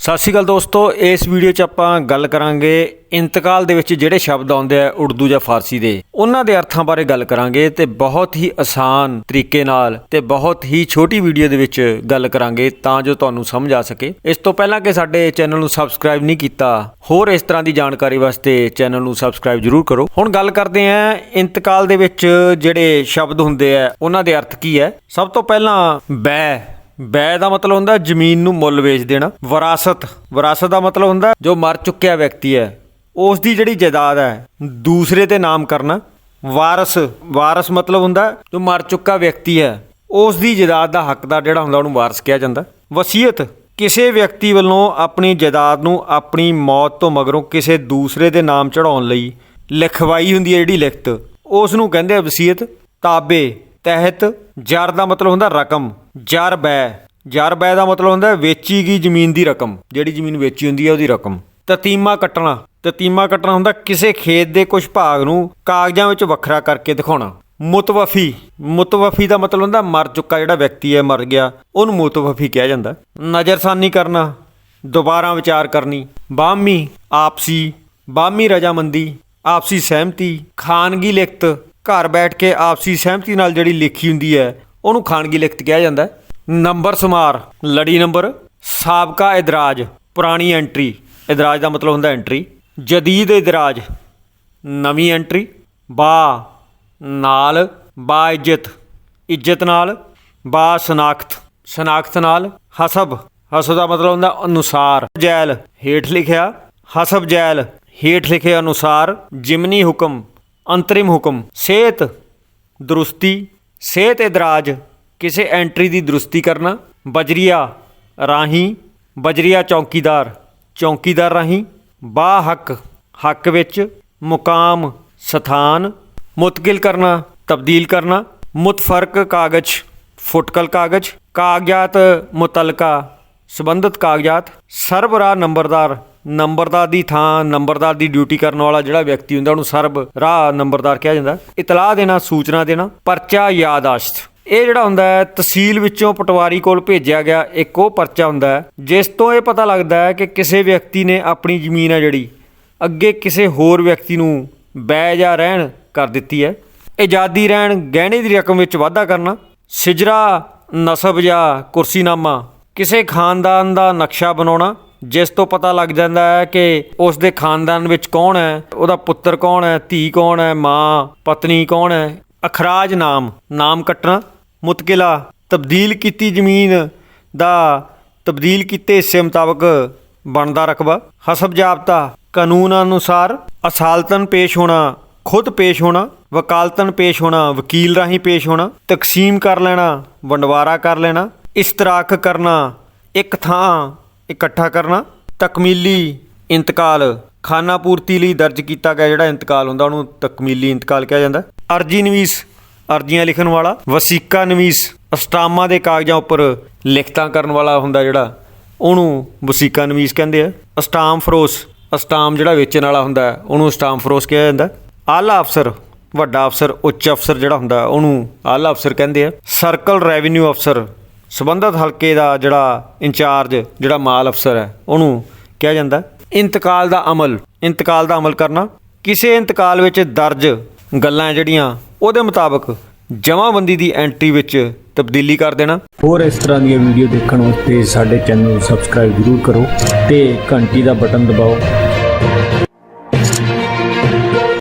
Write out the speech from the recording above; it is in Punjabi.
ਸਤਿ ਸ਼੍ਰੀ ਅਕਾਲ ਦੋਸਤੋ, ਇਸ ਵੀਡੀਓ 'ਚ ਆਪਾਂ ਗੱਲ ਕਰਾਂਗੇ ਇੰਤਕਾਲ ਦੇ ਵਿੱਚ ਜਿਹੜੇ ਸ਼ਬਦ ਆਉਂਦੇ ਆ ਉਰਦੂ ਜਾਂ ਫਾਰਸੀ ਦੇ। ਉਹਨਾਂ ਦੇ ਅਰਥਾਂ ਬਾਰੇ ਗੱਲ ਕਰਾਂਗੇ ਤੇ ਬਹੁਤ ਹੀ ਆਸਾਨ ਤਰੀਕੇ ਨਾਲ ਤੇ ਬਹੁਤ ਹੀ ਛੋਟੀ ਵੀਡੀਓ ਦੇ ਵਿੱਚ ਗੱਲ ਕਰਾਂਗੇ ਤਾਂ ਜੋ ਤੁਹਾਨੂੰ ਸਮਝ ਆ ਸਕੇ। ਇਸ ਤੋਂ ਪਹਿਲਾਂ ਕਿ ਸਾਡੇ ਚੈਨਲ ਨੂੰ ਸਬਸਕ੍ਰਾਈਬ ਨਹੀਂ ਕੀਤਾ, ਹੋਰ ਇਸ ਤਰ੍ਹਾਂ ਦੀ ਜਾਣਕਾਰੀ ਵਾਸਤੇ ਚੈਨਲ ਨੂੰ ਸਬਸਕ੍ਰਾਈਬ ਜ਼ਰੂਰ ਕਰੋ। ਹੁਣ ਗੱਲ ਕਰਦੇ ਹਾਂ ਇੰਤਕਾਲ ਦੇ ਵਿੱਚ ਜਿਹੜੇ ਸ਼ਬਦ ਹੁੰਦੇ ਆ, ਉਹਨਾਂ ਦੇ ਅਰਥ ਕੀ ਹੈ? ਸਭ ਤੋਂ ਪਹਿਲਾਂ ਬੈ ਬੈ ਦਾ ਮਤਲਬ ਹੁੰਦਾ ਜ਼ਮੀਨ ਨੂੰ ਮੁੱਲ ਵੇਚ ਦੇਣਾ, ਵਿਰਾਸਤ। ਵਿਰਾਸਤ ਦਾ ਮਤਲਬ ਹੁੰਦਾ ਜੋ ਮਰ ਚੁੱਕਿਆ ਵਿਅਕਤੀ ਹੈ ਉਸ ਦੀ ਜਿਹੜੀ ਜਾਇਦਾਦ ਹੈ, ਦੂਸਰੇ ਤੇ ਨਾਮ ਕਰਨਾ ਵਾਰਸ ਵਾਰਸ ਮਤਲਬ ਹੁੰਦਾ ਜੋ ਮਰ ਚੁੱਕਾ ਵਿਅਕਤੀ ਹੈ ਉਸ ਦੀ ਜਾਇਦਾਦ ਦਾ ਹੱਕਦਾਰ ਜਿਹੜਾ ਹੁੰਦਾ ਉਹਨੂੰ ਵਾਰਸ ਕਿਹਾ ਜਾਂਦਾ। ਵਸੀਅਤ, ਕਿਸੇ ਵਿਅਕਤੀ ਵੱਲੋਂ ਆਪਣੀ ਜਾਇਦਾਦ ਨੂੰ ਆਪਣੀ ਮੌਤ ਤੋਂ ਮਗਰੋਂ ਕਿਸੇ ਦੂਸਰੇ ਦੇ ਨਾਮ ਚੜਾਉਣ ਲਈ ਲਿਖਵਾਈ ਹੁੰਦੀ ਹੈ ਜਿਹੜੀ ਲਿਖਤ। ਉਸ ਨੂੰ ਕਹਿੰਦੇ ਵਸੀਅਤ, ਤਾਬੇ। ਤਹਿਤ ਜਰ ਦਾ ਮਤਲਬ ਹੁੰਦਾ ਰਕਮ, ਜਰ ਬੈ। ਜਰ ਬੈ ਦਾ ਮਤਲਬ ਹੁੰਦਾ ਵੇਚੀ ਗਈ ਜ਼ਮੀਨ ਦੀ ਰਕਮ, ਜਿਹੜੀ ਜ਼ਮੀਨ ਵੇਚੀ ਹੁੰਦੀ ਹੈ ਉਹਦੀ ਰਕਮ। ਤਤੀਮਾ ਕੱਟਣਾ ਤਤੀਮਾ ਕੱਟਣਾ ਹੁੰਦਾ ਕਿਸੇ ਖੇਤ ਦੇ ਕੁਝ ਭਾਗ ਨੂੰ ਕਾਗਜ਼ਾਂ ਵਿੱਚ ਵੱਖਰਾ ਕਰਕੇ ਦਿਖਾਉਣਾ। ਮੁਤਵਫੀ ਮੁਤਵਫੀ ਦਾ ਮਤਲਬ ਹੁੰਦਾ ਮਰ ਚੁੱਕਾ ਜਿਹੜਾ ਵਿਅਕਤੀ ਹੈ, ਮਰ ਗਿਆ, ਉਹਨੂੰ ਮੁਤਵਫੀ ਕਿਹਾ ਜਾਂਦਾ। ਨਜ਼ਰਸਾਨੀ ਕਰਨਾ, ਦੁਬਾਰਾ ਵਿਚਾਰ ਕਰਨੀ। ਬਾਹਮੀ, ਆਪਸੀ, ਬਾਹਮੀ ਰਜਾਮੰਦੀ, ਆਪਸੀ ਸਹਿਮਤੀ, ਖਾਨਗੀ ਲਿਖਤ ਘਰ ਬੈਠ ਕੇ ਆਪਸੀ ਸਹਿਮਤੀ ਨਾਲ ਜਿਹੜੀ ਲਿਖੀ ਹੁੰਦੀ ਹੈ, ਉਹਨੂੰ ਖਾਨਗੀ ਲਿਖਤ ਕਿਹਾ ਜਾਂਦਾ ਹੈ। ਨੰਬਰ ਸਮਾਰ, ਲੜੀ ਨੰਬਰ, ਸਾਬਕਾ ਇਦਰਾਜ, ਪੁਰਾਣੀ ਐਂਟਰੀ। ਇਦਰਾਜ ਦਾ ਮਤਲਬ ਹੁੰਦਾ ਐਂਟਰੀ। ਜਦੀਦ ਇਦਰਾਜ, ਨਵੀਂ ਐਂਟਰੀ। ਬਾ, ਨਾਲ, ਬਾ ਇੱਜ਼ਤ ਇੱਜ਼ਤ ਨਾਲ। ਬਾ ਸ਼ਨਾਖਤ ਸ਼ਨਾਖਤ ਨਾਲ। ਹਸਬ ਹਸਬ ਦਾ ਮਤਲਬ ਹੁੰਦਾ ਅਨੁਸਾਰ। ਜੈਲ, ਹੇਠ ਲਿਖਿਆ। ਹਸਬ ਜੈਲ, ਹੇਠ ਲਿਖੇ ਅਨੁਸਾਰ। ਜਿਮਨੀ ਹੁਕਮ ਅੰਤਰਿਮ ਹੁਕਮ। ਸਿਹਤ ਦਰੁਸਤੀ। ਸਿਹਤ ਇਦਰਾਜ ਕਿਸੇ ਐਂਟਰੀ ਦੀ ਦਰੁਸਤੀ ਕਰਨਾ। ਬਜਰੀਆ ਰਾਹੀਂ। ਬਜਰੀਆ ਚੌਕੀਦਾਰ। ਚੌਕੀਦਾਰ ਰਾਹੀਂ। ਬਾ ਹੱਕ ਹੱਕ ਵਿੱਚ। ਮੁਕਾਮ। ਸਥਾਨ। ਮੁਤਕਿਲ ਕਰਨਾ। ਤਬਦੀਲ ਕਰਨਾ। ਮੁਤਫਰਕ ਕਾਗਜ਼। ਫੁਟਕਲ ਕਾਗਜ਼। ਕਾਗਜ਼ਾਤ ਮੁਤਲਕਾ। ਸੰਬੰਧਿਤ ਕਾਗਜ਼ਾਤ, ਸਰਬਰਾਹ ਨੰਬਰਦਾਰ ਨੰਬਰਦਾਰ ਦੀ ਥਾਂ, ਨੰਬਰਦਾਰ ਦੀ ਡਿਊਟੀ ਕਰਨ ਵਾਲਾ ਜਿਹੜਾ ਵਿਅਕਤੀ ਹੁੰਦਾ, ਉਹਨੂੰ ਸਰਬ ਰਾਹ ਨੰਬਰਦਾਰ ਕਿਹਾ ਜਾਂਦਾ। ਇਤਲਾਹ ਦੇਣਾ, ਸੂਚਨਾ ਦੇਣਾ, ਪਰਚਾ ਯਾਦਾਸ਼ਤ। ਇਹ ਜਿਹੜਾ ਹੁੰਦਾ ਹੈ, ਤਹਿਸੀਲ ਵਿੱਚੋਂ ਪਟਵਾਰੀ ਕੋਲ ਭੇਜਿਆ ਗਿਆ ਇੱਕ ਉਹ ਪਰਚਾ ਹੁੰਦਾ ਹੈ, ਜਿਸ ਤੋਂ ਇਹ ਪਤਾ ਲੱਗਦਾ ਹੈ ਕਿ ਕਿਸੇ ਵਿਅਕਤੀ ਨੇ ਆਪਣੀ ਜ਼ਮੀਨ ਹੈ ਜਿਹੜੀ, ਅੱਗੇ ਕਿਸੇ ਹੋਰ ਵਿਅਕਤੀ ਨੂੰ ਬੈ ਜਾਂ ਰਹਿਣ ਕਰ ਦਿੱਤੀ ਹੈ। ਆਜ਼ਾਦੀ ਰਹਿਣ ਗਹਿਣੇ ਦੀ ਰਕਮ ਵਿੱਚ ਵਾਧਾ ਕਰਨਾ, ਸਿਜਰਾ, ਨਸਬ ਜਾਂ ਕੁਰਸੀਨਾਮਾ ਕਿਸੇ ਖਾਨਦਾਨ ਦਾ ਨਕਸ਼ਾ ਬਣਾਉਣਾ, ਜਿਸ ਤੋਂ ਪਤਾ ਲੱਗ ਜਾਂਦਾ ਹੈ ਕਿ ਉਸ ਦੇ ਖਾਨਦਾਨ ਵਿੱਚ ਕੌਣ ਹੈ, ਉਹਦਾ ਪੁੱਤਰ ਕੌਣ ਹੈ, ਧੀ ਕੌਣ ਹੈ, ਮਾਂ, ਪਤਨੀ ਕੌਣ ਹੈ, ਅਖਰਾਜ ਨਾਮ ਨਾਮ ਕੱਟਣਾ, ਮੁਤਕਿਲਾ, ਤਬਦੀਲ ਕੀਤੀ ਜ਼ਮੀਨ ਦਾ ਤਬਦੀਲ ਕੀਤੇ ਹਿੱਸੇ ਮੁਤਾਬਕ ਬਣਦਾ ਰਕਬਾ, ਹਸਬ ਜਾਬਤਾ, ਕਾਨੂੰਨ ਅਨੁਸਾਰ ਅਸਾਲਤਨ ਪੇਸ਼ ਹੋਣਾ, ਖੁਦ ਪੇਸ਼ ਹੋਣਾ, ਵਕਾਲਤਨ ਪੇਸ਼ ਹੋਣਾ, ਵਕੀਲ ਰਾਹੀਂ ਪੇਸ਼ ਹੋਣਾ, ਤਕਸੀਮ ਕਰ ਲੈਣਾ, ਵੰਡਵਾਰਾ ਕਰ ਲੈਣਾ ਇਸਤਰਾਕ ਕਰਨਾ, ਇੱਕ ਥਾਂ ਇਕੱਠਾ ਕਰਨਾ। ਤਕਮੀਲੀ ਇੰਤਕਾਲ, ਖਾਨਾ ਪੂਰਤੀ ਲਈ ਦਰਜ ਕੀਤਾ ਗਿਆ ਜਿਹੜਾ ਇੰਤਕਾਲ ਹੁੰਦਾ, ਉਹਨੂੰ ਤਕਮੀਲੀ ਇੰਤਕਾਲ ਕਿਹਾ ਜਾਂਦਾ। ਅਰਜੀ ਨਵੀਸ, ਅਰਜ਼ੀਆਂ ਲਿਖਣ ਵਾਲਾ। ਵਸੀਕਾ ਨਵੀਸ, ਅਸਟਾਮਾਂ ਦੇ ਕਾਗਜ਼ਾਂ ਉੱਪਰ ਲਿਖਤਾਂ ਕਰਨ ਵਾਲਾ ਹੁੰਦਾ ਜਿਹੜਾ, ਉਹਨੂੰ ਵਸੀਕਾ ਨਵੀਸ ਕਹਿੰਦੇ ਆ। ਅਸਟਾਮ ਫਰੋਸ, ਅਸਟਾਮ ਜਿਹੜਾ ਵੇਚਣ ਵਾਲਾ ਹੁੰਦਾ, ਉਹਨੂੰ ਅਸਟਾਮ ਫਰੋਸ ਕਿਹਾ ਜਾਂਦਾ। ਆਲਾ ਅਫਸਰ, ਵੱਡਾ ਅਫਸਰ, ਉੱਚ ਅਫਸਰ ਜਿਹੜਾ ਹੁੰਦਾ, ਉਹਨੂੰ ਆਲਾ ਅਫਸਰ ਕਹਿੰਦੇ ਆ। ਸਰਕਲ ਰੈਵਨਿਊ ਅਫਸਰ ਸਬੰਧਤ ਹਲਕੇ ਦਾ ਜਿਹੜਾ ਇੰਚਾਰਜ, ਜਿਹੜਾ ਮਾਲ ਅਫਸਰ ਹੈ, ਉਹਨੂੰ ਕਿਹਾ ਜਾਂਦਾ ਇੰਤਕਾਲ ਦਾ ਅਮਲ। ਇੰਤਕਾਲ ਦਾ ਅਮਲ ਕਰਨਾ, ਕਿਸੇ ਇੰਤਕਾਲ ਵਿੱਚ ਦਰਜ ਗੱਲਾਂ ਜਿਹੜੀਆਂ, ਉਹਦੇ ਮੁਤਾਬਕ ਜਮ੍ਹਾਂਬੰਦੀ ਦੀ ਐਂਟਰੀ ਵਿੱਚ ਤਬਦੀਲੀ ਕਰ ਦੇਣਾ। ਹੋਰ ਇਸ ਤਰ੍ਹਾਂ ਦੀਆਂ ਵੀਡੀਓ ਦੇਖਣ ਵਾਸਤੇ ਸਾਡੇ ਚੈਨਲ ਨੂੰ ਸਬਸਕ੍ਰਾਈਬ ਜ਼ਰੂਰ ਕਰੋ ਤੇ ਘੰਟੀ ਦਾ ਬਟਨ ਦਬਾਓ।